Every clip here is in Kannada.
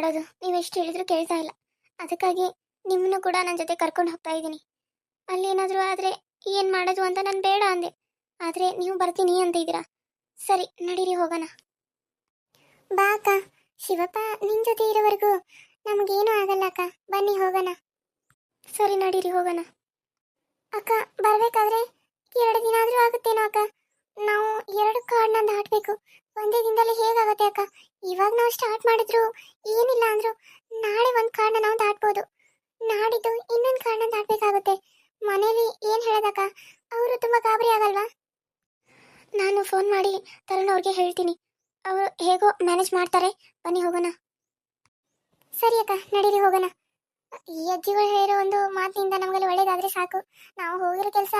ಮಾಡೋದು? ನೀವು ಎಷ್ಟು ಹೇಳಿದ್ರು ಕೇಳ್ತಾ ಇಲ್ಲ. ಅದಕ್ಕಾಗಿ ನಿಮ್ಮನ್ನು ಕೂಡ ನನ್ನ ಜೊತೆ ಕರ್ಕೊಂಡು ಹೋಗ್ತಾ ಇದ್ದೀನಿ. ಅಲ್ಲಿ ಏನಾದರೂ ಆದರೆ ಏನು ಮಾಡೋದು ಅಂತ ನಾನು ಬೇಡ ಅಂದೆ. ಆದರೆ ನೀವು ಬರ್ತೀನಿ ಅಂತ ಇದ್ದೀರಾ? ಸರಿ, ನಡೀರಿ, ಹೋಗೋಣ. ಬಾ ಅಕ್ಕ. ಶಿವಪ್ಪ ನಿನ್ನ ಜೊತೆ ಇರೋವರೆಗೂ ನಮಗೇನೂ ಆಗಲ್ಲ ಅಕ್ಕ. ಬನ್ನಿ, ಹೋಗೋಣ. ಸರಿ, ನಡೀರಿ, ಹೋಗೋಣ. ಅಕ್ಕ, ಬರಬೇಕಾದ್ರೆ ಎರಡು ದಿನ ಆದರೂ ಆಗುತ್ತೇನೋ ಅಕ್ಕ? ನಾವು ಎರಡು ಕಾರ್ಡ್ನ ದಾಟಬೇಕು. ಒಂದೇ ದಿನದಲ್ಲಿ ಹೇಗಾಗುತ್ತೆ ಅಕ್ಕ? ಇವಾಗ ನಾವು ಸ್ಟಾರ್ಟ್ ಮಾಡಿದ್ರು ಏನಿಲ್ಲ ಅಂದ್ರು ನಾಳೆ ಒಂದು ಕಾರಣ ನಾವು ದಾಟ್ಬೋದು. ನಾಡಿದ್ದು ಇನ್ನೊಂದು ಕಾರಣ ದಾಟಬೇಕಾಗುತ್ತೆ. ಮನೇಲಿ ಏನು ಹೇಳೋದಕ್ಕ? ಅವರು ತುಂಬ ಗಾಬರಿ ಆಗಲ್ವಾ? ನಾನು ಫೋನ್ ಮಾಡಿ ತರುಣ್ ಅವ್ರಿಗೆ ಹೇಳ್ತೀನಿ. ಅವರು ಹೇಗೋ ಮ್ಯಾನೇಜ್ ಮಾಡ್ತಾರೆ. ಬನ್ನಿ ಹೋಗೋಣ. ಸರಿ ಅಕ್ಕ, ನಡೀರಿ ಹೋಗೋಣ. ಈ ಅಜ್ಜಿಗಳು ಹೇಳಿರೋ ಒಂದು ಮಾತಿನಿಂದ ನಮಗೆಲ್ಲ ಒಳ್ಳೇದಾದ್ರೆ ಸಾಕು. ನಾವು ಹೋಗಿರೋ ಕೆಲಸ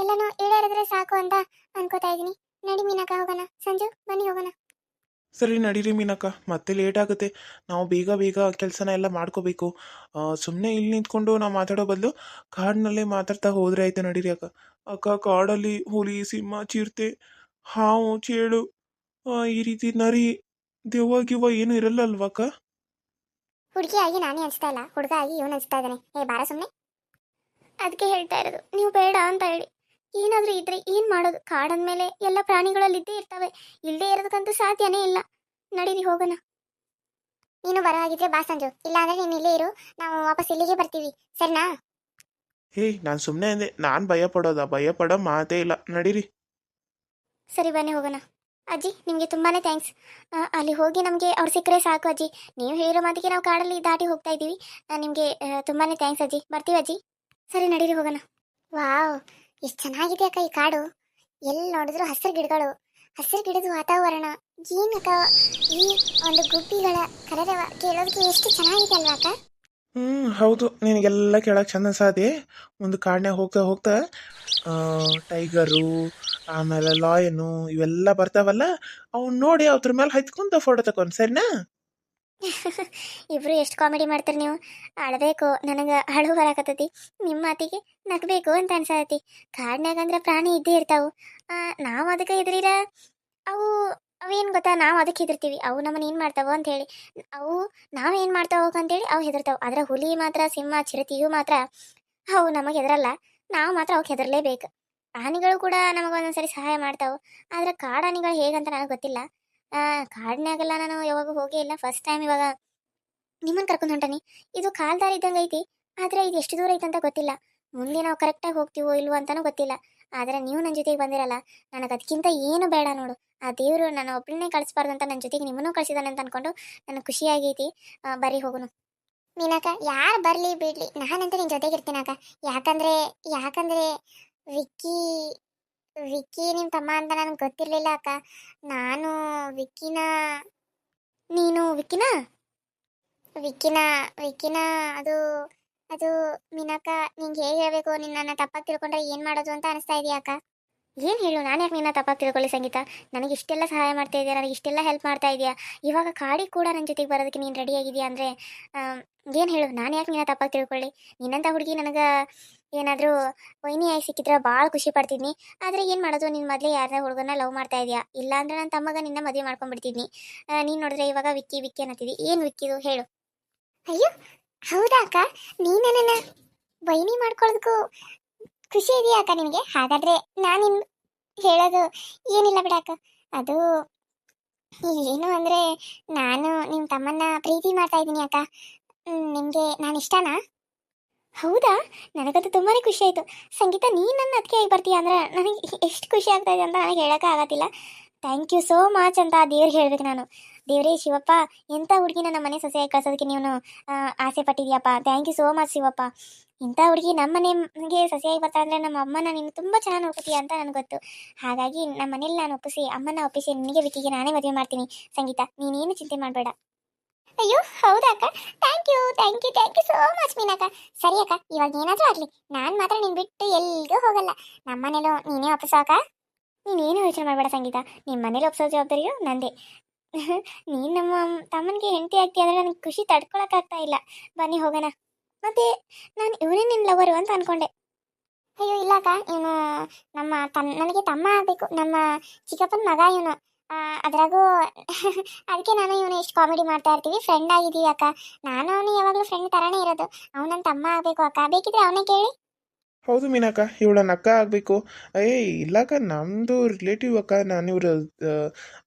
ಎಲ್ಲನೂ ಈಡೇರಿದ್ರೆ ಸಾಕು ಅಂತ ಅನ್ಕೋತಾ ಇದ್ದೀನಿ. ನಡಿ ಮೀನಕ್ಕ, ಹೋಗೋಣ. ಸಂಜು, ಬನ್ನಿ ಹೋಗೋಣ. ಸರಿ, ನಡೀರಿ ಮೀನಕ್ಕ. ಮತ್ತೆ ಲೇಟ್ ಆಗುತ್ತೆ. ನಾವು ಬೇಗ ಬೇಗ ಕೆಲಸನ ಎಲ್ಲ ಮಾಡ್ಕೋಬೇಕು. ಸುಮ್ಮನೆ ಇಲ್ಲಿ ನಿಂತ್ಕೊಂಡು ನಾವು ಮಾತಾಡೋ ಬದಲು ಕಾಡಿನಲ್ಲೇ ಮಾತಾಡ್ತಾ ಹೋದ್ರೆ ಆಯ್ತು ನಡೀರಿ ಅಕ್ಕ. ಅಕ್ಕ, ಕಾಡಲ್ಲಿ ಹುಲಿ, ಸಿಂಹ, ಚೀರ್ತೆ, ಹಾವು, ಚೇಳು ಈ ರೀತಿ ನರಿ, ದೆವ್ವ, ಗಿವ್ವ ಏನು ಇರಲ್ಲ ಅಲ್ವಾ ಅಕ್ಕ? ಹುಡುಗಿ ಆಗಿ ನಾನೇ ಅನ್ಸ್ತಾ ಇಲ್ಲ. ಹುಡುಗ ಆಗಿ ಇವನು ಅನ್ಸ್ತಾ ಇದ್ದಾನೆ. ಏ, ಬಾರ ಸುಮ್ಮನೆ ಅದಕ್ಕೆ ಹೇಳ್ತಾ ಇರೋದು. ನೀವು ಬೇಡ ಅಂತ ಹೇಳಿ. ಏನಾದರೂ ಇದ್ರೆ ಏನು ಮಾಡೋದು? ಕಾಡಂದ್ಮೇಲೆ ಎಲ್ಲ ಪ್ರಾಣಿಗಳಲ್ಲಿ ಇದ್ದೇ ಇರ್ತವೆ. ಇಲ್ಲದೆ ಇರೋದಕ್ಕಂತೂ ಸಾಧ್ಯನೇ ಇಲ್ಲ. ನಡೀರಿ ಹೋಗೋಣ. ನೀನು ಬರ ಆಗಿದ್ರೆ ಬಾ ಸಂಜು. ಇಲ್ಲ ಅಂದ್ರೆ ನೀನು ಇಲ್ಲೇ ಇರು. ನಾವು ವಾಪಸ್ ಇಲ್ಲಿಗೆ ಬರ್ತೀವಿ. ಸರಿನಾ? ಹೇ ನಾನು ಸುಮ್ಮನೆ ಅಂದೆ. ನಾನು ಭಯ ಪಡೋದ? ಭಯ ಪಡೋ ಮಾತೇ ಇಲ್ಲ. ನಡೀರಿ. ಸರಿ ಬನ್ನಿ ಹೋಗೋಣ. ಅಜ್ಜಿ ನಿಮಗೆ ತುಂಬಾ ಥ್ಯಾಂಕ್ಸ್. ಅಲ್ಲಿ ಹೋಗಿ ನಮಗೆ ಅವ್ರು ಸಿಕ್ಕರೆ ಸಾಕು ಅಜ್ಜಿ. ನೀವು ಹೇಳಿರೋ ಮಾತಿಗೆ ನಾವು ಕಾಡಲ್ಲಿ ದಾಟಿ ಹೋಗ್ತಾ ಇದ್ದೀವಿ ನಿಮಗೆ ತುಂಬಾ ಥ್ಯಾಂಕ್ಸ್ ಅಜ್ಜಿ. ಬರ್ತೀವಿ ಅಜ್ಜಿ. ಸರಿ ನಡೀರಿ ಹೋಗೋಣ. ವಾವ್. ಎಷ್ಟು ಚೆನ್ನಾಗಿದೆ ಅಕ್ಕ ಈ ಕಾಡು. ಎಲ್ಲಿ ನೋಡಿದ್ರು ಹಸಿರು ಗಿಡಗಳು. ಹಸಿರು ಗಿಡದ ವಾತಾವರಣ. ಏನಕ್ಕ ಈ ಒಂದು ಗುಬ್ಬಿಗಳ ಕರೆದವ ಕೇಳೋದಕ್ಕೆ ಎಷ್ಟು ಚೆನ್ನಾಗಿದೆ ಅಲ್ವಾ ಅಕ್ಕ? ಹ್ಮ್, ಹೌದು. ನಿನಗೆಲ್ಲ ಕೇಳಕ್ ಚಂದ ಸಾಧ್ಯ ಒಂದು ಕಾಡನ್ಯಾಗ ಹೋಗ್ತಾ ಹೋಗ್ತಾ ಟೈಗರು, ಆಮೇಲೆ ಲಾಯನು ಇವೆಲ್ಲ ಬರ್ತಾವಲ್ಲ, ಅವ್ನು ನೋಡಿ ಅವ್ರ ಮೇಲೆ ಹತ್ಕೊಂತ ಫೋಟೋ ತಗೊಂಡು ಸರಿನಾ? ಇಬ್ರು ಎಷ್ಟು ಕಾಮಿಡಿ ಮಾಡ್ತೀರಿ ನೀವು? ಅಳಬೇಕು ನನಗೆ ಅಳು ಬರಾಕತ್ತೈತಿ. ನಿಮ್ಮ ಮಾತಿಗೆ ನಗಬೇಕು ಅಂತ ಅನ್ಸತೈತಿ. ಕಾಡ್ನ್ಯಾಗ ಅಂದ್ರೆ ಪ್ರಾಣಿ ಇದ್ದೇ ಇರ್ತಾವು. ನಾವು ಅದಕ್ಕೆ ಹೆದರಿರ ಅವು ಅವೇನು ಗೊತ್ತಾ? ನಾವು ಅದಕ್ಕೆ ಹೆದರ್ತೀವಿ. ಅವು ನಮ್ಮನ್ನ ಏನು ಮಾಡ್ತಾವೋ ಅಂತ ಹೇಳಿ. ಅವು, ನಾವು ಏನು ಮಾಡ್ತಾವೋ ಅಂತೇಳಿ ಅವು ಹೆದರ್ತಾವೆ. ಆದ್ರೆ ಹುಲಿ ಮಾತ್ರ, ಸಿಂಹ, ಚಿರತಿಯು ಮಾತ್ರ ಅವು ನಮಗೆ ಹೆದರಲ್ಲ. ನಾವು ಮಾತ್ರ ಅವಕ್ಕೆ ಹೆದರ್ಲೇಬೇಕು. ಆನೆಗಳು ಕೂಡ ನಮಗೆ ಒಂದೊಂದ್ಸರಿ ಸಹಾಯ ಮಾಡ್ತಾವೆ. ಆದ್ರೆ ಕಾಡಾನಿಗಳು ಹೇಗಂತ ನನಗೆ ಗೊತ್ತಿಲ್ಲ. ಆ, ಕಾಡ್ನ್ಯಾಗೆಲ್ಲ ನಾನು ಯಾವಾಗ ಹೋಗೇ ಇಲ್ಲ. ಫಸ್ಟ್ ಟೈಮ್ ಇವಾಗ ನಿಮ್ಮನ್ನ ಕರ್ಕೊಂಡು ಹೊಂಟಾನಿ. ಇದು ಕಾಲ್ದಾರಿ ಇದ್ದಂಗೆ ಐತಿ. ಆದ್ರೆ ಇದು ಎಷ್ಟು ದೂರ ಐತೆ ಅಂತ ಗೊತ್ತಿಲ್ಲ. ಮುಂದೆ ನಾವು ಕರೆಕ್ಟಾಗಿ ಹೋಗ್ತೀವೋ ಇಲ್ವೋ ಅಂತಾನೂ ಗೊತ್ತಿಲ್ಲ. ಆದ್ರೆ ನೀವು ನನ್ನ ಜೊತೆಗೆ ಬಂದಿರಲ್ಲ ನನಗೆ ಅದಕ್ಕಿಂತ ಏನು ಬೇಡ ನೋಡು. ಆ ದೇವರು ನನ್ನ ಒಬ್ಬಳನ್ನೇ ಕಳಿಸ್ಬಾರ್ದು ಅಂತ ನನ್ನ ಜೊತೆಗೆ ನಿಮ್ಮನ್ನೂ ಕಳಿಸಿದಾನೆ ಅಂತ ಅನ್ಕೊಂಡು ನನಗೆ ಖುಷಿಯಾಗೈತಿ. ಬರೀ ಹೋಗುನು. ಮೀನಾಕ ಯಾರು ಬರಲಿ ಬಿಡ್ಲಿ. ನಾನಂತೂ ನಿನ್ನ ಜೊತೆಗೆ ಇರ್ತೀನಕ್ಕ ಯಾಕಂದ್ರೆ ಯಾಕಂದ್ರೆ ವಿಕ್ಕಿ ವಿಕ್ಕಿ ನಿಮ್ಮ ತಮ್ಮ ಅಂತ ನನಗೆ ಗೊತ್ತಿರಲಿಲ್ಲ ಅಕ್ಕ. ನಾನು ವಿಕ್ಕಿನ, ನೀನು ವಿಕ್ಕಿನ? ವಿಕ್ಕಿನ ವಿಕ್ಕಿನ, ಅದು ಅದು ಮೀನಕ್ಕ, ನಿಂಗೆ ಹೇಗೆ ಹೇಳಬೇಕು? ನಿನ್ನ ತಪ್ಪಾಗಿ ತಿಳ್ಕೊಂಡ್ರೆ ಏನು ಮಾಡೋದು ಅಂತ ಅನಿಸ್ತಾ ಇದೆಯಾ ಅಕ್ಕ? ಏನು ಹೇಳು? ನಾನು ಯಾಕೆ ನಿನ್ನ ತಪ್ಪಾಗಿ ತಿಳ್ಕೊಳ್ಳಿ ಸಂಗೀತ? ನನಗೆ ಇಷ್ಟೆಲ್ಲ ಸಹಾಯ ಮಾಡ್ತಾ ಇದೆಯಾ, ನನಗೆ ಇಷ್ಟೆಲ್ಲ ಹೆಲ್ಪ್ ಮಾಡ್ತಾ ಇದೆಯಾ. ಇವಾಗ ಕಾಡಿ ಕೂಡ ನನ್ನ ಜೊತೆಗೆ ಬರೋದಕ್ಕೆ ನೀನು ರೆಡಿ ಆಗಿದೆಯಾ ಅಂದರೆ ಏನು ಹೇಳು, ನಾನು ಯಾಕೆ ನಿನ್ನ ತಪ್ಪಾಗಿ ತಿಳ್ಕೊಳ್ಳಿ. ನಿನ್ನಂಥ ಹುಡುಗಿ ನನಗೆ ಏನಾದರೂ ವೈನಿ ಆಗಿ ಸಿಕ್ಕಿದ್ರೆ ಭಾಳ ಖುಷಿ ಪಡ್ತಿದ್ನಿ. ಆದರೆ ಏನು ಮಾಡೋದು ನಿನ್ನ ಮೊದಲೇ ಯಾರನ್ನ ಹುಡುಗನ ಲವ್ ಮಾಡ್ತಾ ಇದೆಯಾ? ಇಲ್ಲ ಅಂದ್ರೆ ನನ್ನ ತಮ್ಮಗ ನಿನ್ನ ಮದುವೆ ಮಾಡ್ಕೊಂಡ್ಬಿಡ್ತಿದ್ನಿ ನೀನು ನೋಡಿದ್ರೆ ಇವಾಗ ವಿಕ್ಕಿ ವಿಕ್ಕಿ ಅನ್ನತ್ತಿದ್ದಿ ಏನು ವಿಕ್ಕಿದು ಹೇಳು. ಅಯ್ಯೋ, ಹೌದಾ ಅಕ್ಕ? ನೀನು ವೈನಿ ಮಾಡ್ಕೊಳ್ಳೋದಕ್ಕೂ ಖುಷಿ ಇದೆಯಾ ಅಕ್ಕ ನಿನಗೆ? ಹಾಗಾದರೆ ನಾನು ನಿನ್ ಹೇಳೋದು ಏನಿಲ್ಲ ಬಿಡ ಅಕ್ಕ. ಅದು ಏನು ಅಂದರೆ ನಾನು ನಿಮ್ಮ ತಮ್ಮನ್ನ ಪ್ರೀತಿ ಮಾಡ್ತಾ ಇದ್ದೀನಿ ಅಕ್ಕ. ನಿಮಗೆ ನಾನು ಇಷ್ಟನಾ? ಹೌದಾ? ನನಗಂತೂ ತುಂಬಾ ಖುಷಿ ಆಯಿತು. ಸಂಗೀತ ನೀನು ನನ್ನ ಅದಕ್ಕೆ ಬರ್ತೀಯ ಅಂದ್ರೆ ನನಗೆ ಎಷ್ಟು ಖುಷಿ ಆಗ್ತಾ ಇದೆ ಅಂತ ನನಗೆ ಹೇಳೋಕೆ ಆಗತ್ತಿಲ್ಲ ಥ್ಯಾಂಕ್ ಯು ಸೋ ಮಚ್ ಅಂತ ದೇವ್ರಿಗೆ ಹೇಳ್ಬೇಕು ನಾನು. ದೇವರೇ ಶಿವಪ್ಪ ಎಂಥ ಹುಡುಗಿನ ನಮ್ಮ ಮನೆ ಸೊಸೆಯಾಗಿ ಕಳ್ಸೋದಕ್ಕೆ ಆ, ಆಸೆ ಪಟ್ಟಿದ್ಯಪ್ಪ? Thank you so much Shivappa. ಇಂಥ ಹುಡುಗಿ ನಮ್ಮ ಮನೆಗೆ ಸೊಸೆಯಾಗಿ ಬರ್ತಾ ಅಂದರೆ ನಮ್ಮ ಅಮ್ಮನ ನೀನು ತುಂಬ ಚೆನ್ನಾಗಿ ನೋಡ್ಕೊತೀಯ ಅಂತ ನನಗೆ ಗೊತ್ತು. ಹಾಗಾಗಿ ನಮ್ಮ ಮನೇಲಿ ನಾನು ಒಪ್ಪಿಸಿ ಅಮ್ಮನ ಒಪ್ಪಿಸಿ ನಿನಗೆ ವಿಕಿಗೆ ನಾನೇ ಮದುವೆ ಮಾಡ್ತೀನಿ. ಸಂಗೀತ ನೀನೇನು ಚಿಂತೆ ಮಾಡಬೇಡ. ಅಯ್ಯೋ, ಹೌದಾ ಅಕ್ಕ? Thank you thank you thank you so much ಮೀನಕ್ಕ ಸರಿ ಅಕ್ಕ, ಇವಾಗ ಏನಾದರೂ ಆಗಲಿ. ನಾನು ಮಾತ್ರ ನಿನ್ ಬಿಟ್ಟು ಎಲ್ಲಿಗೂ ಹೋಗಲ್ಲ. ನಮ್ಮ ಮನೇಲೂ ನೀನೇ ಒಪ್ಪಿಸೋಕ ನೀನೇನು ಯೋಚನೆ ಮಾಡಬೇಡ ಸಂಗೀತ. ನಿಮ್ಮ ಮನೇಲಿ ಒಪ್ಸೋ ಜವಾಬ್ದಾರಿಯು ನಂದೇ. ನೀನು ನಮ್ಮ ತಮ್ಮನಿಗೆ ಹೆಂಡತಿ ಆಗ್ತೀಯ ಅಂದರೆ ನನಗೆ ಖುಷಿ ತಡ್ಕೊಳಕ್ಕಾಗ್ತಾ ಇಲ್ಲ. ಬನ್ನಿ ಹೋಗೋಣ. ಮತ್ತೆ ನಾನು ಇವನೇ ನಿನ್ನ ಲವರು ಅಂತ ಅನ್ಕೊಂಡೆ. ಅಯ್ಯೋ, ಇಲ್ಲ ಅಕ್ಕ. ಇವನು ನಮ್ಮ ತನ್, ನನಗೆ ತಮ್ಮ ಆಗಬೇಕು. ನಮ್ಮ ಚಿಕ್ಕಪ್ಪನ ಮಗ ಇವನು. ಅದ್ರಾಗೂ ಅದಕ್ಕೆ ನಾನು ಇವನು ಎಷ್ಟು ಕಾಮಿಡಿ ಮಾಡ್ತಾ ಇರ್ತೀವಿ. ಫ್ರೆಂಡ್ ಆಗಿದ್ದೀವಿ ಅಕ್ಕ. ನಾನು ಅವನು ಯಾವಾಗಲೂ ಫ್ರೆಂಡ್ ಥರನೇ ಇರೋದು. ಅವ್ನು ನನ್ನ ತಮ್ಮ ಆಗಬೇಕು ಅಕ್ಕ. ಬೇಕಿದ್ರೆ ಅವನೇ ಕೇಳಿ. ಹೌದು ಮೀನಕ್ಕ. ಇವಳ ಅಕ್ಕ ಆಗಬೇಕು. ಏಯ್, ಇಲ್ಲಕ್ಕ ನಮ್ಮದು ರಿಲೇಟಿವ್ ಅಕ್ಕ. ನಾನು ಇವ್ರ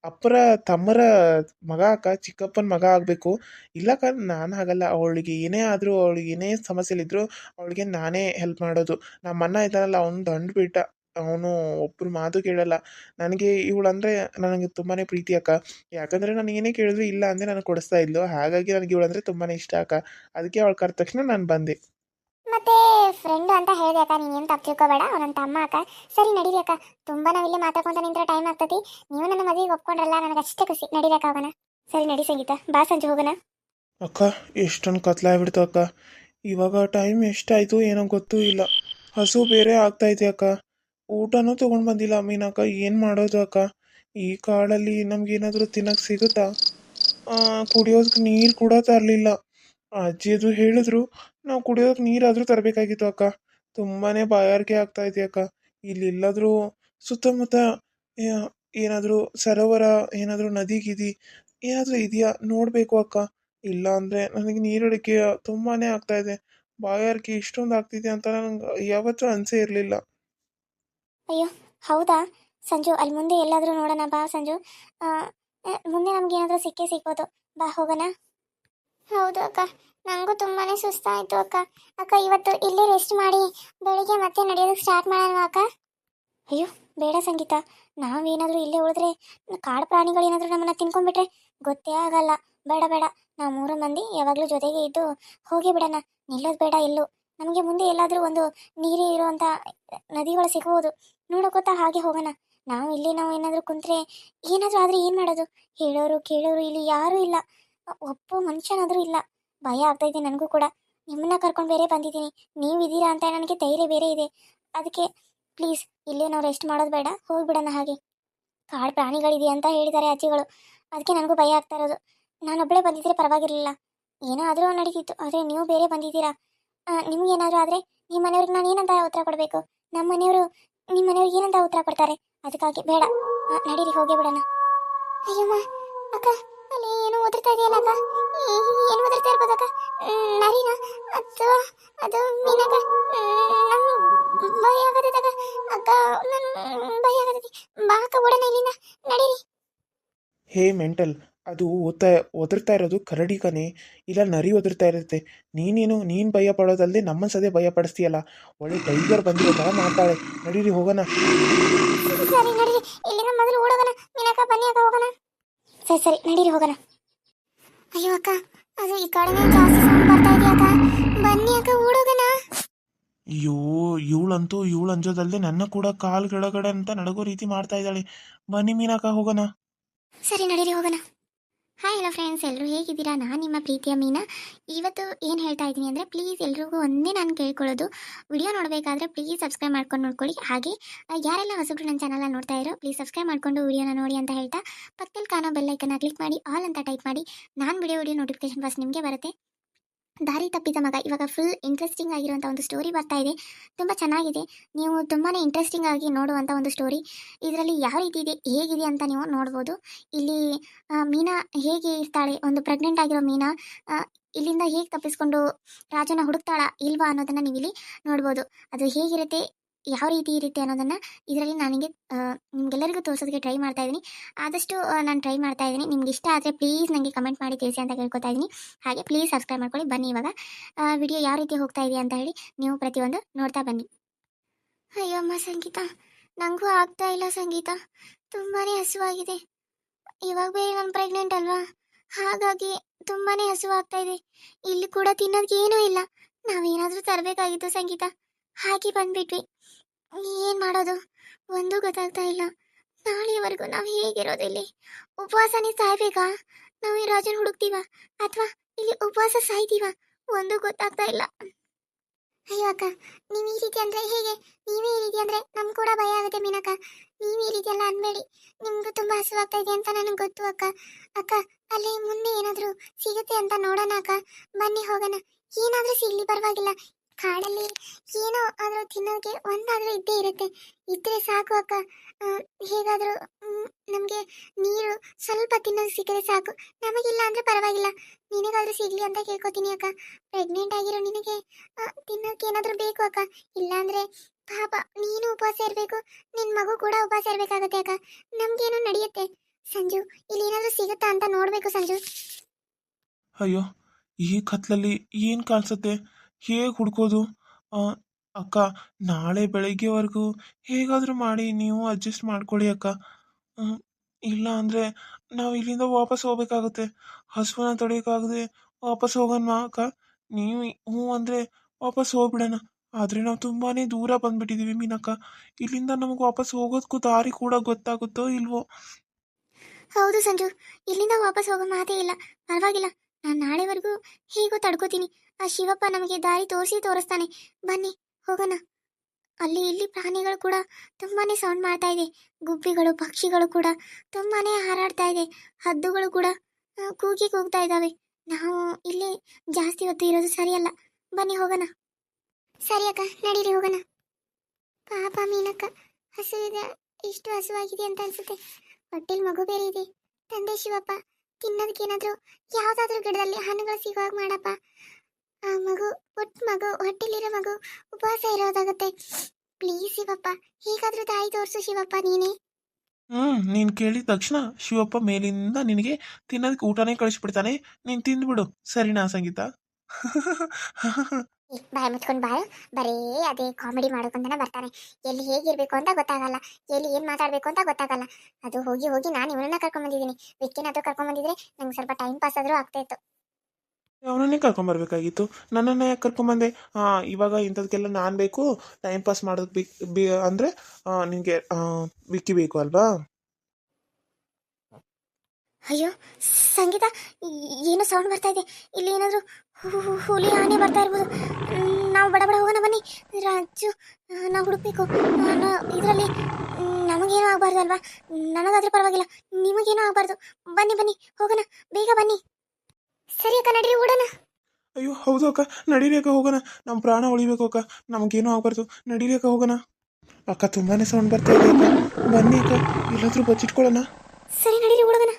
ಅಪ್ಪರ, ತಮ್ಮರ ಮಗ ಅಕ್ಕ. ಚಿಕ್ಕಪ್ಪನ ಮಗ ಆಗಬೇಕು. ಇಲ್ಲಕ್ಕ, ನಾನು ಹಾಗಲ್ಲ. ಅವಳಿಗೆ ಏನೇ ಆದರೂ, ಅವಳಿಗೆ ಏನೇ ಸಮಸ್ಯೆಲಿದ್ರು, ಅವಳಿಗೆ ನಾನೇ ಹೆಲ್ಪ್ ಮಾಡೋದು. ನಮ್ಮ ಅಣ್ಣ ಇದ್ದಾನಲ್ಲ, ಅವ್ನು ದಂಡು ಬಿಟ್ಟ ಅವನು ಒಬ್ಬರು ಮಾತು ಕೇಳಲ್ಲ. ನನಗೆ ಇವಳಂದರೆ ನನಗೆ ತುಂಬಾ ಪ್ರೀತಿ ಅಕ್ಕ. ಯಾಕಂದರೆ ನಾನು ಏನೇ ಕೇಳಿದ್ರು ಇಲ್ಲ ಅಂದರೆ ನನಗೆ ಕೊಡಿಸ್ತಾ ಇದ್ಲು. ಹಾಗಾಗಿ ನನಗೆ ಇವಳಂದರೆ ತುಂಬಾ ಇಷ್ಟ ಅಕ್ಕ. ಅದಕ್ಕೆ ಅವಳು ಕರೆದ ತಕ್ಷಣ ನಾನು ಬಂದೆ. ಮತ್ತೆ ಫ್ರೆಂಡ್ ಅಂತ ಹೇಳಿದೆ ಅಕ್ಕ. ನೀನೇನು ತಪ್ಪು ತಿಳ್ಕೊಬೇಡ. ಅವನಂತ ತಮ್ಮ ಅಕ್ಕ. ಸರಿ ನಡೀರಿ ಅಕ್ಕ. ತುಂಬ ನಾವಿಲ್ಲಿ ಮಾತಾಡ್ಕೊಂತ ನಿಂತ್ರೆ ಟೈಮ್ ಆಗ್ತತಿ. ನೀವು ನನ್ನ ಮದುವೆಗೆ ಒಪ್ಕೊಂಡ್ರಲ್ಲ ನನಗೆ ಅಷ್ಟೇ ಖುಷಿ. ನಡೀರಕ್ಕ ಹೋಗೋಣ. ಸರಿ ನಡಿ ಸಂಗೀತ. ಬಾ ಸಂಜೆ ಹೋಗೋಣ. ಅಕ್ಕ ಎಷ್ಟೊಂದು ಕತ್ಲಾಗ್ಬಿಡ್ತು ಅಕ್ಕ. ಇವಾಗ ಟೈಮ್ ಎಷ್ಟಾಯ್ತು ಏನೋ ಗೊತ್ತೂ ಇಲ್ಲ. ಹಸು ಬೇರೆ ಆಗ್ತೈತೆ ಅಕ್ಕ. ಊಟನೂ ತೊಗೊಂಡು ಬಂದಿಲ್ಲ ಮೀನಕ್ಕ. ಏನು ಮಾಡೋದು ಅಕ್ಕ? ಈ ಕಾಡಲ್ಲಿ ನಮ್ಗೇನಾದರೂ ತಿನ್ನಕ್ಕೆ ಸಿಗುತ್ತಾ? ಕುಡಿಯೋದಕ್ಕೆ ನೀರು ಕೂಡ ತರಲಿಲ್ಲ. ಅಜ್ಜಿ ಅದು ಹೇಳಿದ್ರು, ನಾವು ಕುಡಿಯೋದಕ್ಕೆ ನೀರಾದರೂ ತರಬೇಕಾಗಿತ್ತು ಅಕ್ಕ. ತುಂಬಾ ಬಾಯಾರಿಕೆ ಆಗ್ತೈತೆ ಅಕ್ಕ. ಇಲ್ಲಿ ಎಲ್ಲಾದರೂ ಸುತ್ತಮುತ್ತ ಏನಾದರೂ ಸರೋವರ, ಏನಾದರೂ ನದಿ ಗಿದಿ ಏನಾದರೂ ಇದೆಯಾ? ನೋಡಬೇಕು ಅಕ್ಕ. ಇಲ್ಲ ಅಂದರೆ ನನಗೆ ನೀರಡಿಕೆ ತುಂಬಾ ಆಗ್ತಾ ಇದೆ. ಬಾಯಾರಿಕೆ ಇಷ್ಟೊಂದು ಆಗ್ತಿದೆ ಅಂತ ನನಗೆ ಯಾವತ್ತೂ ಅನಿಸೇ ಇರಲಿಲ್ಲ. ಅಯ್ಯೋ, ಹೌದಾ? ಸಂಜು, ಅಲ್ಲಿ ಮುಂದೆ ಎಲ್ಲಾದರೂ ನೋಡೋಣ ಬಾ ಸಂಜು. ಮುಂದೆ ನಮ್ಗೆ ಏನಾದರೂ ಸಿಕ್ಕೇ ಸಿಗ್ಬೋದು. ಬಾ, ಹೋಗೋಣ. ಹೌದು ಅಕ್ಕ ನನಗೂ ತುಂಬಾ ಸುಸ್ತಾಯಿತು ಅಕ್ಕ. ಅಕ್ಕ, ಇವತ್ತು ಇಲ್ಲೇ ರೆಸ್ಟ್ ಮಾಡಿ ಬೆಳಿಗ್ಗೆ ಮತ್ತೆ ನಡೆಯೋದಕ್ಕೆ ಸ್ಟಾರ್ಟ್ ಮಾಡೋಣ ಅಕ್ಕ? ಅಯ್ಯೋ, ಬೇಡ ಸಂಗೀತ. ನಾವೇನಾದರೂ ಇಲ್ಲೇ ಉಳಿದ್ರೆ ಕಾಡು ಪ್ರಾಣಿಗಳು ಏನಾದರೂ ನಮ್ಮನ್ನು ತಿನ್ಕೊಂಡ್ಬಿಟ್ರೆ ಗೊತ್ತೇ ಆಗಲ್ಲ. ಬೇಡ ಬೇಡ. ನಾವು ಮೂರು ಮಂದಿ ಯಾವಾಗಲೂ ಜೊತೆಗೆ ಇದ್ದು ಹೋಗಿ ಬಿಡೋಣ. ನಿಲ್ಲೋದು ಬೇಡ ಎಲ್ಲೂ ನಮಗೆ ಮುಂದೆ ಎಲ್ಲಾದರೂ ಒಂದು ನೀರೇ ಇರುವಂಥ ನದಿಗಳು ಸಿಗ್ಬೋದು. ನೋಡೋಕೋತಾ ಹಾಗೆ ಹೋಗೋಣ. ನಾವು ಇಲ್ಲಿ ನಾವು ಏನಾದರೂ ಕುಂತ್ರೆ ಏನಾದರೂ ಆದರೆ ಏನು ಮಾಡೋದು? ಹೇಳೋರು ಕೇಳೋರು ಇಲ್ಲಿ ಯಾರೂ ಇಲ್ಲ. ಒಬ್ಬ ಮನುಷ್ಯನಾದರೂ ಇಲ್ಲ. ಭಯ ಆಗ್ತೈತೆ ನನಗೂ ಕೂಡ. ನಿಮ್ಮನ್ನ ಕರ್ಕೊಂಡು ಬೇರೆ ಬಂದಿದ್ದೀನಿ. ನೀವು ಇದ್ದೀರಾ ಅಂತ ನನಗೆ ಧೈರ್ಯ ಬೇರೆ ಇದೆ. ಅದಕ್ಕೆ ಪ್ಲೀಸ್ ಇಲ್ಲೇ ನಾವು ರೆಸ್ಟ್ ಮಾಡೋದು ಬೇಡ. ಹೋಗ್ಬಿಡೋಣ ಹಾಗೆ. ಕಾಡು ಪ್ರಾಣಿಗಳಿದೆ ಅಂತ ಹೇಳಿದ್ದಾರೆ ಅಜ್ಜಿಗಳು. ಅದಕ್ಕೆ ನನಗೂ ಭಯ ಆಗ್ತಾ ಇರೋದು. ನಾನೊಬ್ಬಳೇ ಬಂದಿದ್ದರೆ ಪರವಾಗಿರಲಿಲ್ಲ. ಏನೋ ಆದರೂ ನಡೀತಿತ್ತು. ಆದರೆ ನೀವು ಬೇರೆ ಬಂದಿದ್ದೀರಾ? ನಿಮ್ಗೇನಾದರೂ ಆದರೆ ನಿಮ್ಮ ಮನೆಯವ್ರಿಗೆ ನಾನು ಏನಂತ ಉತ್ತರ ಕೊಡಬೇಕು? ನಮ್ಮ ಮನೆಯವರು ನಿಮ್ಮ ಮನೆಯವ್ರಿಗೆ ಏನಂತ ಉತ್ತರ ಕೊಡ್ತಾರೆ? ಅದಕ್ಕಾಗಿ ಬೇಡ. ನಡೀರಿ, ಹೋಗೇ ಬಿಡೋಣ. ಅಯ್ಯಮ್ಮ, ಅಕ್ಕ, ಅಲ್ಲಿ ಏನೋ ಓದಿರ್ತಾ ಇದೆಯಲ್ಲ ಅಕ್ಕ? ಏನು ಓದಿರ್ತಾ ಇರ್ಬೋದು ಅಕ್ಕ? ನರಿನ? ಅಥವಾ ಅದು ಮೀನಕ್ಕ ಭಯ ಆಗತೈತೆ ಅಕ್ಕ. ಅಕ್ಕ, ನನ್ ಭಯ ಆಗತೈತಿ ಬಾ ಅಕ್ಕ, ಓಡೋಣ ಇಲ್ಲಿಂದ. ನಡೀರಿ. ಹೇ ಮೆಂಟಲ್ ಅದು ಓದ್ತಾ ಒದರ್ತಾ ಇರೋದು ಕರಡಿ ಕನೆ ಇಲ್ಲ ನರಿ ಒದರ್ತಾ ಇರುತ್ತೆ. ನೀನೇನು ನೀನು ಭಯ ಪಡೋದಲ್ಲದೆ ನಮ್ಮ ಸದೇ ಭಯ ಪಡಿಸ್ತೀಯಲ್ಲ ಒಳ್ಳೆ ಟೈಗರ್ ಬಂದಿರೋ ಥರ ಮಾಡ್ತಾಳೆ. ನಡೀರಿ ಹೋಗೋಣ. ಸರಿ ಸರಿ ಸರಿ ನಡೀರಿ ಹೋಗೋಣ. ಅಯ್ಯೋ ಅಕ್ಕ ಅದು ಈ ಕಡೆನೇ ಜಾಸ್ತಿ ಬರ್ತಾ ಇದೆಯಾ ಬನ್ನಿ ಅಕ್ಕ ಓಡೋಗೋಣ. ಅಯ್ಯೋ ಇವಳಂತೂ ಇವಳು ಅಂಜೋದಲ್ಲದೆ ನನ್ನ ಕೂಡ ಕಾಲು ಕೆಳಗಡೆ ಅಂತ ನಡಗೋ ರೀತಿ ಮಾಡ್ತಾ ಇದ್ದಾಳೆ. ಬನ್ನಿ ಮೀನಾಕ ಹೋಗೋಣ. ಸರಿ ನಡೀರಿ ಹೋಗೋಣ. ಹಾಯ್ ಹಲೋ ಫ್ರೆಂಡ್ಸ್ ಎಲ್ಲರೂ ಹೇಗಿದ್ದೀರಾ? ನಾನು ನಿಮ್ಮ ಪ್ರೀತಿಯ ಮೀನಾ. ಇವತ್ತು ಏನು ಹೇಳ್ತಾ ಇದ್ದೀನಿ ಅಂದರೆ ಪ್ಲೀಸ್ ಎಲ್ರಿಗೂ ಒಂದೇ ನಾನು ಕೇಳ್ಕೊಳ್ಳೋದು. ವಿಡಿಯೋ ನೋಡಬೇಕಾದ್ರೆ ಪ್ಲೀಸ್ ಸಬ್ಸ್ಕ್ರೈಬ್ ಮಾಡ್ಕೊಂಡು ನೋಡ್ಕೊಳ್ಳಿ. ಹಾಗೆ ಯಾರೆಲ್ಲ ಹೊಸಬ್ರು ನನ್ನ ಚಾನಲ್ನ ನೋಡ್ತಾ ಇರೋ ಪ್ಲೀಸ್ ಸಬ್ಸ್ಕ್ರೈಬ್ ಮಾಡ್ಕೊಂಡು ವಿಡಿಯೋನ ನೋಡಿ ಅಂತ ಹೇಳ್ತಾ ಪಕ್ಕದಲ್ಲಿ ಕಾಣೋ ಬೆಲ್ಲೈಕನ್ನ ಕ್ಲಿಕ್ ಮಾಡಿ ಆಲ್ ಅಂತ ಟೈಪ್ ಮಾಡಿ, ನಾನು ವಿಡಿಯೋ ವಿಡಿಯೋ ನೋಟಿಫಿಕೇಶನ್ ಫಸ್ಟ್ ನಿಮಗೆ ಬರುತ್ತೆ. ದಾರಿ ತಪ್ಪಿದ ಮಗ. ಇವಾಗ ಫುಲ್ ಇಂಟ್ರೆಸ್ಟಿಂಗ್ ಆಗಿರುವಂಥ ಒಂದು ಸ್ಟೋರಿ ಬರ್ತಾ ಇದೆ. ತುಂಬಾ ಚೆನ್ನಾಗಿದೆ. ನೀವು ತುಂಬಾ ಇಂಟ್ರೆಸ್ಟಿಂಗ್ ಆಗಿ ನೋಡುವಂತ ಒಂದು ಸ್ಟೋರಿ ಇದರಲ್ಲಿ ಯಾವ ರೀತಿ ಇದೆ, ಹೇಗಿದೆ ಅಂತ ನೀವು ನೋಡ್ಬೋದು. ಇಲ್ಲಿ ಮೀನಾ ಹೇಗೆ ಇರ್ತಾಳೆ, ಒಂದು ಪ್ರೆಗ್ನೆಂಟ್ ಆಗಿರೋ ಮೀನಾ ಇಲ್ಲಿಂದ ಹೇಗೆ ತಪ್ಪಿಸ್ಕೊಂಡು ರಾಜನ ಹುಡುಕ್ತಾಳ ಇಲ್ವಾ ಅನ್ನೋದನ್ನ ನೀವು ಇಲ್ಲಿ ನೋಡ್ಬೋದು. ಅದು ಹೇಗಿರುತ್ತೆ ಯಾವ ರೀತಿ ಇರುತ್ತೆ ಅನ್ನೋದನ್ನು ಇದರಲ್ಲಿ ನನಗೆ ನಿಮಗೆಲ್ಲರಿಗೂ ತೋರಿಸೋದಕ್ಕೆ ಟ್ರೈ ಮಾಡ್ತಾ ಇದ್ದೀನಿ. ಆದಷ್ಟು ನಾನು ಟ್ರೈ ಮಾಡ್ತಾ ಇದ್ದೀನಿ. ನಿಮ್ಗೆ ಇಷ್ಟ ಆದರೆ ಪ್ಲೀಸ್ ನನಗೆ ಕಮೆಂಟ್ ಮಾಡಿ ತಿಳಿಸಿ ಅಂತ ಕೇಳ್ಕೊತಾ ಇದ್ದೀನಿ. ಹಾಗೆ ಪ್ಲೀಸ್ ಸಬ್ಸ್ಕ್ರೈಬ್ ಮಾಡ್ಕೊಳ್ಳಿ. ಬನ್ನಿ ಇವಾಗ. ವಿಡಿಯೋ ಯಾವ ರೀತಿ ಹೋಗ್ತಾ ಇದೆ ಅಂತ ಹೇಳಿ ನೀವು ಪ್ರತಿಯೊಂದು ನೋಡ್ತಾ ಬನ್ನಿ. ಅಯ್ಯೋ ಅಮ್ಮ ಸಂಗೀತ. ನನಗೂ ಆಗ್ತಾ ಇಲ್ಲ ಸಂಗೀತ. ತುಂಬಾ ಹಸುವಾಗಿದೆ. ಇವಾಗ ಬೇರೆ ನಾನು ಪ್ರೆಗ್ನೆಂಟ್ ಅಲ್ವಾ? ಹಾಗಾಗಿ ತುಂಬಾ ಹಸುವಾಗ್ತಾ ಇದೆ. ಇಲ್ಲಿ ಕೂಡ ತಿನ್ನೋದಕ್ಕೆ ಏನೂ ಇಲ್ಲ. ನಾವೇನಾದರೂ ತರಬೇಕಾಗಿತ್ತು ಸಂಗೀತ. ಹಾಗೆ ಬಂದ್ಬಿಟ್ವಿ. ಏನು ಮಾಡೋದು ಒಂದೂ ಗೊತ್ತಾಗ್ತಾ ಇಲ್ಲ. ನಾಳೆವರೆಗೂ ನಾವು ಹೇಗಿರೋದು ಇಲ್ಲಿ? ಉಪವಾಸನೆ ಸಾಯ್ಬೇಕಾ? ನಾವು ಈ ರಾಜನ ಹುಡುಕ್ತೀವ? ಅಥವಾ ಇಲ್ಲಿ ಉಪವಾಸ ಸಾಯ್ತೀವ? ಒಂದೂ ಗೊತ್ತಾಗ್ತಾ ಇಲ್ಲ. ಅಯ್ಯೋ ಅಕ್ಕ, ನೀವು ಈ ರೀತಿ ಅಂದ್ರೆ ಹೇಗೆ? ನೀವೇ ಈ ರೀತಿ ಅಂದ್ರೆ ನಮ್ಗೆ ಕೂಡ ಭಯ ಆಗುತ್ತೆ ಮೀನಕ್ಕ. ನೀವು ಈ ರೀತಿ ಎಲ್ಲ ಅನ್ಬೇಡಿ. ನಿಮ್ಗೂ ತುಂಬಾ ಹಸುವಾಗ್ತಾ ಇದೆ ಅಂತ ನನಗೆ ಗೊತ್ತು ಅಕ್ಕ. ಅಕ್ಕ, ಅಲ್ಲಿ ಮುಂದೆ ಏನಾದರೂ ಸಿಗುತ್ತೆ ಅಂತ ನೋಡೋಣ ಅಕ್ಕ. ಬನ್ನಿ ಹೋಗೋಣ. ಏನಾದರೂ ಸಿಗ್ಲಿ, ಪರವಾಗಿಲ್ಲ. ಕಾಡಲ್ಲಿ ಏನೋ ಆದರೂ ತಿನ್ನೋಕೆ ಒಂದಾದರೂ ಇದ್ದೇ ಇರುತ್ತೆ. ಇದ್ರೆ ಸಾಕು ಅಕ್ಕ. ಹೇಗಾದರೂ ನಮಗೆ ನೀರು ಸ್ವಲ್ಪ ತಿನ್ನೋದು ಸಿಕ್ಕರೆ ಸಾಕು. ನಮಗಿಲ್ಲ ಅಂದರೆ ಪರವಾಗಿಲ್ಲ. ನಿನಗಾದರೂ ಸಿಗಲಿ ಅಂತ ಕೇಳ್ಕೊತೀನಿ ಅಕ್ಕ. ಪ್ರೆಗ್ನೆಂಟ್ ಆಗಿರೋ ನಿನಗೆ ತಿನ್ನೋಕೆ ಏನಾದ್ರೂ ಬೇಕು ಅಕ್ಕ. ಇಲ್ಲಾಂದರೆ ಪಾಪ, ನೀನು ಉಪವಾಸ ಇರಬೇಕು. ನಿನ್ನ ಮಗು ಕೂಡ ಉಪವಾಸ ಇರಬೇಕಾಗುತ್ತೆ ಅಕ್ಕ. ನಮಗೇನೋ ನಡೆಯುತ್ತೆ. ಸಂಜು, ಇಲ್ಲಿ ಏನಾದ್ರೂ ಸಿಗುತ್ತಾ ಅಂತ ನೋಡಬೇಕು ಸಂಜು. ಅಯ್ಯೋ, ಈ ಕತ್ಲಲ್ಲಿ ಏನು ಕಾಣಿಸುತ್ತೆ? ಹೇಗೆ ಹುಡ್ಕೋದು? ಅಕ್ಕ, ನಾಳೆ ಬೆಳಗ್ಗೆವರೆಗೂ ಹೇಗಾದರೂ ಮಾಡಿ, ನೀವು ಅಡ್ಜಸ್ಟ್ ಮಾಡ್ಕೊಳ್ಳಿ ಅಕ್ಕ. ಇಲ್ಲ ಅಂದರೆ ನಾವು ಇಲ್ಲಿಂದ ವಾಪಸ್ ಹೋಗ್ಬೇಕಾಗುತ್ತೆ. ಹಸುವನ್ನ ತೊಳೆಯೋಕ್ಕಾಗದೆ ವಾಪಸ್ ಹೋಗೋಣ ಅಕ್ಕ? ನೀವು ಹ್ಞೂ ಅಂದರೆ ವಾಪಸ್ ಹೋಗ್ಬಿಡೋಣ. ಆದರೆ ನಾವು ತುಂಬಾ ದೂರ ಬಂದ್ಬಿಟ್ಟಿದ್ದೀವಿ ಮೀನಕ್ಕ. ಇಲ್ಲಿಂದ ನಮಗೆ ವಾಪಸ್ ಹೋಗೋದಕ್ಕೂ ದಾರಿ ಕೂಡ ಗೊತ್ತಾಗುತ್ತೋ ಇಲ್ವೋ? ಹೌದು ಸಂಜು, ಇಲ್ಲಿಂದ ವಾಪಸ್ ಹೋಗೋ ಮಾತೇ ಇಲ್ಲ. ಪರವಾಗಿಲ್ಲ. ನಾನು ನಾಳೆವರೆಗೂ ಹೇಗೋ ತಡ್ಕೋತೀನಿ. ಆ ಶಿವಪ್ಪ ನಮಗೆ ದಾರಿ ತೋರಿಸಿ ತೋರಿಸ್ತಾನೆ. ಬನ್ನಿ, ಹೋಗೋಣ. ಅಲ್ಲಿ ಇಲ್ಲಿ ಪ್ರಾಣಿಗಳು ಕೂಡ ತುಂಬಾನೇ ಸೌಂಡ್ ಮಾಡ್ತಾ ಇದೆ. ಗುಬ್ಬಿಗಳು, ಪಕ್ಷಿಗಳು ಕೂಡ ತುಂಬಾನೇ ಹಾರಾಡ್ತಾ ಇದೆ. ಹದ್ದುಗಳು ಕೂಡ ಕೂಗಿ ಕೂಗ್ತಾ ಇದ್ದಾವೆ. ನಾವು ಇಲ್ಲಿ ಜಾಸ್ತಿ ಹೊತ್ತು ಇರೋದು ಸರಿಯಲ್ಲ. ಬನ್ನಿ, ಹೋಗೋಣ. ಸರಿ ಅಕ್ಕ, ನಡೀರಿ, ಹೋಗೋಣ. ಪಾಪ ಮೀನಕ್ಕ ಹಸುವಿದೆ ಇಷ್ಟು ಹಸುವಾಗಿದೆ ಅಂತ ಅನ್ಸುತ್ತೆ. ಹೊಟ್ಟೆಲ್ ಮಗು ಬೇರೆ ಇದೆ. ತಂದೆ ಶಿವಪ್ಪ ತಿನ್ನೋದಕ್ಕೇನಾದ್ರೂ ಯಾವ್ದಾದ್ರೂ ಗಿಡದಲ್ಲಿ ಹಣ್ಣುಗಳು ಸಿಗುವಾಗ ಮಾಡಪ್ಪ. ಆ ಮಗು ಪುಟ್ಟ ಮಗು, ಹೊಟ್ಟೆಲಿರೋ ಮಗು ಉಪವಾಸ ಇರೋದಾಗುತ್ತೆ. ಪ್ಲೀಸ್ ಶಿವಪ್ಪ, ಹೇಗಾದ್ರೂ ತಾಯಿ ತೋರಿಸು ಶಿವಪ್ಪ ನೀನೇ. ಹ್ಮ್, ನೀನು ಕೇಳಿದ ತಕ್ಷಣ ಶಿವಪ್ಪ ಮೇಲಿಂದ ನಿನಗೆ ತಿನ್ನೋದಕ್ಕೆ ಊಟನೇ ಕಳಿಸ್ಬಿಡ್ತಾನೆ. ನೀನ್ ತಿಂದ್ಬಿಡು. ಸರಿನಾ ಸಂಗೀತ? ಬಾಯ್ ಮುಚ್ಕೊಂಡು ಬಾಯ್ ಬರೀ ಅದೇ ಕಾಮಿಡಿ ಮಾಡೋಕಂತಾನೆ ಬರ್ತಾನೆ. ಎಲ್ಲಿ ಹೇಗಿರ್ಬೇಕು ಅಂತ ಗೊತ್ತಾಗಲ್ಲ. ಎಲ್ಲಿ ಏನು ಮಾತಾಡ್ಬೇಕು ಅಂತ ಗೊತ್ತಾಗಲ್ಲ. ಅದು ಹೋಗಿ ಹೋಗಿ ನಾನು ಇವನನ್ನ ಕರ್ಕೊಂಡ್ ಬಂದಿದ್ದೀನಿ. ಕರ್ಕೊಂಬಂದಿದ್ರೆ ನಂಗೆ ಸ್ವಲ್ಪ ಟೈಮ್ ಪಾಸ್ ಆದ್ರೂ ಆಗ್ತಾ ಇತ್ತು. ಅವನನ್ನೇ ಕರ್ಕೊಂಬರ್ಬೇಕಾಗಿತ್ತು ನನ್ನನ್ನು ಯಾಕೆ ಕರ್ಕೊಂಬಂದೆ ಇವಾಗ ಇಂಥದಕ್ಕೆಲ್ಲ ನಾನು ಬೇಕು. ಟೈಮ್ ಪಾಸ್ ಮಾಡೋದಕ್ಕೆ ಬಿ ಬಿ, ಅಂದರೆ ನಿನಗೆ ವಿಕ್ಕಿ ಬೇಕು ಅಲ್ವಾ? ಅಯ್ಯೋ ಸಂಗೀತ ಏನೋ ಸೌಂಡ್ ಬರ್ತಾ ಇದೆ. ಇಲ್ಲಿ ಏನಾದರೂ ಹುಲಿ ಆನೆ ಬರ್ತಾ ಇರ್ಬೋದು. ನಾವು ಬಡ ಬಡ ಹೋಗೋಣ ಬನ್ನಿ. ರಾಜು ನಾವು ಹುಡುಕ್ಬೇಕು. ಇದರಲ್ಲಿ ನಮಗೇನು ಆಗಬಾರ್ದು ಅಲ್ವಾ ನನಗಾದ್ರೂ ಪರವಾಗಿಲ್ಲ ನಿಮಗೇನು ಆಗಬಾರ್ದು. ಬನ್ನಿ ಬನ್ನಿ ಹೋಗೋಣ. ಬೇಗ ಬನ್ನಿ. ಸರಿ ಅಕ್ಕ ನಡ್ರಿ ಓಡೋಣ. ಅಯ್ಯೋ ಹೌದು ಅಕ್ಕ ನಡೀರಿ ಅಕ್ಕ ಹೋಗೋಣ. ನಮ್ಮ ಪ್ರಾಣ ಉಳಿಬೇಕು ಅಕ್ಕ. ನಮಗೇನು ಆಗಬಾರ್ದು. ನಡೀರಿ ಅಕ್ಕ ಹೋಗೋಣ. ಅಕ್ಕ ತುಂಬಾನೇ ಸೌಂಡ್ ಬರ್ತಾ ಇದೆ ಅಕ್ಕ. ಬನ್ನಿ ಅಕ್ಕ ಎಲ್ಲಾದ್ರೂ ಬಚ್ಚಿಟ್ಕೊಳ್ಳೋಣ. ಸರಿ ನಡೀರಿ ಓಡೋಣ.